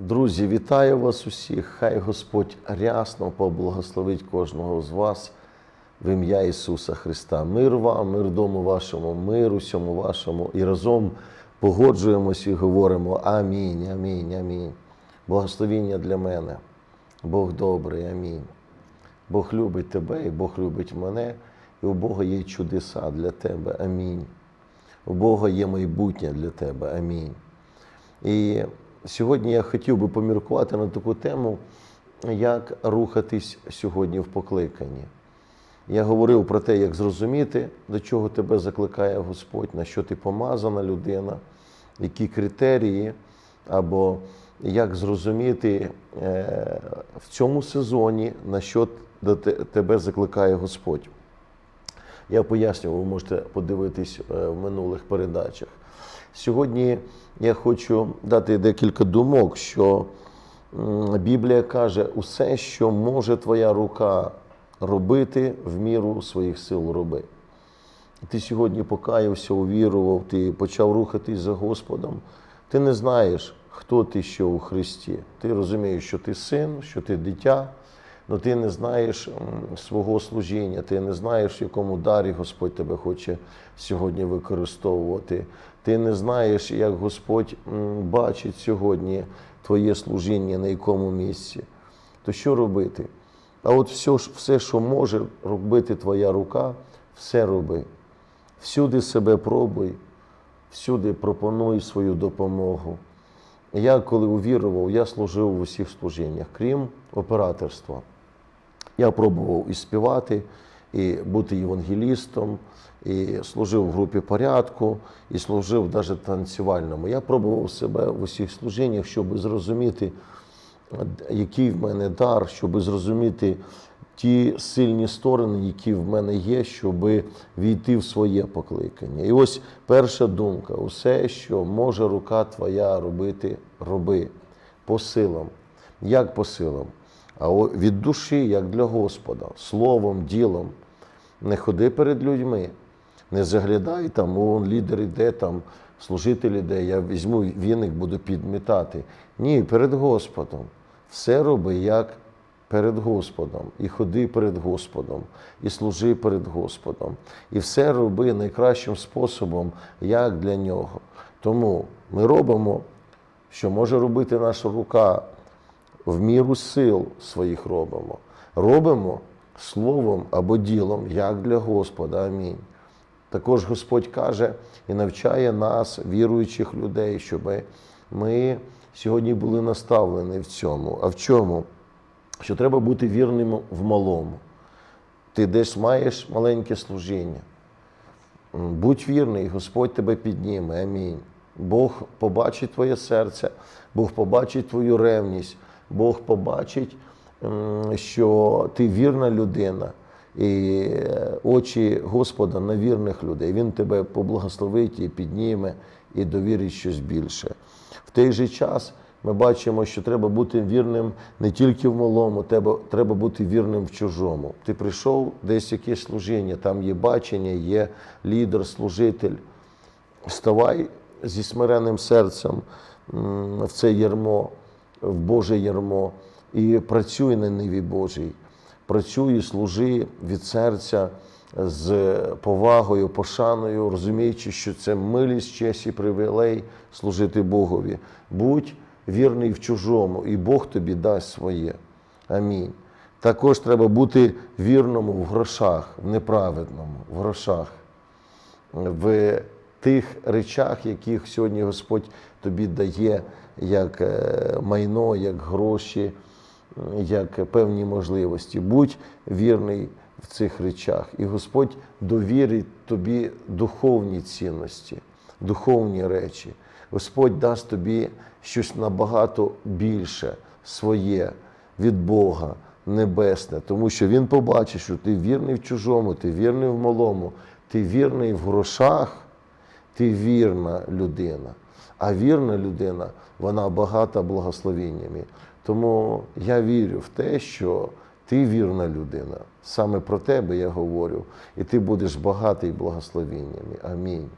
Друзі, вітаю вас усіх. Хай Господь рясно поблагословить кожного з вас в ім'я Ісуса Христа. Мир вам, мир дому вашому, мир усьому вашому. І разом погоджуємось і говоримо Амінь, амінь, амінь. Благословіння для мене. Бог добрий, амінь. Бог любить тебе і Бог любить мене, і у Бога є чудеса для тебе. Амінь. У Бога є майбутнє для тебе. Амінь. І сьогодні я хотів би поміркувати на таку тему, як рухатись сьогодні в покликанні. Я говорив про те, як зрозуміти, до чого тебе закликає Господь, на що ти помазана людина, які критерії, або як зрозуміти е, в цьому сезоні, на що тебе закликає Господь. Я пояснював, ви можете подивитись е, в минулих передачах. Сьогодні я хочу дати декілька думок, що Біблія каже, усе, що може твоя рука робити, в міру своїх сил роби. Ти сьогодні покаявся, увірував, ти почав рухатись за Господом. Ти не знаєш, хто ти що у Христі. Ти розумієш, що ти син, що ти дитя, але ти не знаєш свого служіння, ти не знаєш, в якому дарі Господь тебе хоче сьогодні використовувати. Ти не знаєш, як Господь бачить сьогодні твоє служіння, на якому місці. То що робити? А от все, все, що може робити твоя рука, все роби. Всюди себе пробуй, всюди пропонуй свою допомогу. Я, коли увірував, я служив в усіх служіннях, крім операторства. Я пробував і співати, і бути євангелістом, і служив в групі порядку, і служив навіть танцювальному. Я пробував себе в усіх служіннях, щоб зрозуміти, який в мене дар, щоб зрозуміти ті сильні сторони, які в мене є, щоб війти в своє покликання. І ось перша думка: усе, що може рука твоя робити, роби по силам. Як по силам? А від душі, як для Господа, словом, ділом. Не ходи перед людьми, не заглядай там, о, лідер іде там, служитель іде, я візьму віник, буду підмітати. Ні, перед Господом. Все роби як перед Господом. І ходи перед Господом, і служи перед Господом. І все роби найкращим способом, як для нього. Тому ми робимо, що може робити наша рука в міру сил своїх робимо. Робимо словом або ділом, як для Господа. Амінь. Також Господь каже і навчає нас, віруючих людей, щоб ми сьогодні були наставлені в цьому. А в чому? Що треба бути вірним в малому. Ти десь маєш маленьке служіння. Будь вірний, Господь тебе підніме. Амінь. Бог побачить твоє серце, Бог побачить твою ревність, Бог побачить, що ти вірна людина. І е, очі Господа на вірних людей. Він тебе поблагословить і підніме і довірить щось більше. В той же час ми бачимо, що треба бути вірним не тільки в малому, треба, треба бути вірним в чужому. Ти прийшов десь якесь служіння, там є бачення, є лідер, служитель. Вставай зі смиренним серцем в це ярмо, в Боже ярмо, і працюй на ниві Божій. Працюй служи від серця з повагою, пошаною, розуміючи, що це милість, честь і привілей служити Богові. Будь вірний в чужому, і Бог тобі дасть своє. Амінь. Також треба бути вірному в грошах, в неправедному, в грошах в тих речах, яких сьогодні Господь тобі дає, як е, майно, як гроші, як певні можливості. Будь вірний в цих речах, і Господь довірить тобі духовні цінності, духовні речі. Господь дасть тобі щось набагато більше своє від Бога небесне, тому що Він побачить, що ти вірний в чужому, ти вірний в малому, ти вірний в грошах, ти вірна людина. А вірна людина, вона багата благословеннями. Тому я вірю в те, що ти вірна людина. Саме про тебе я говорю, і ти будеш багатий благословеннями. Амінь.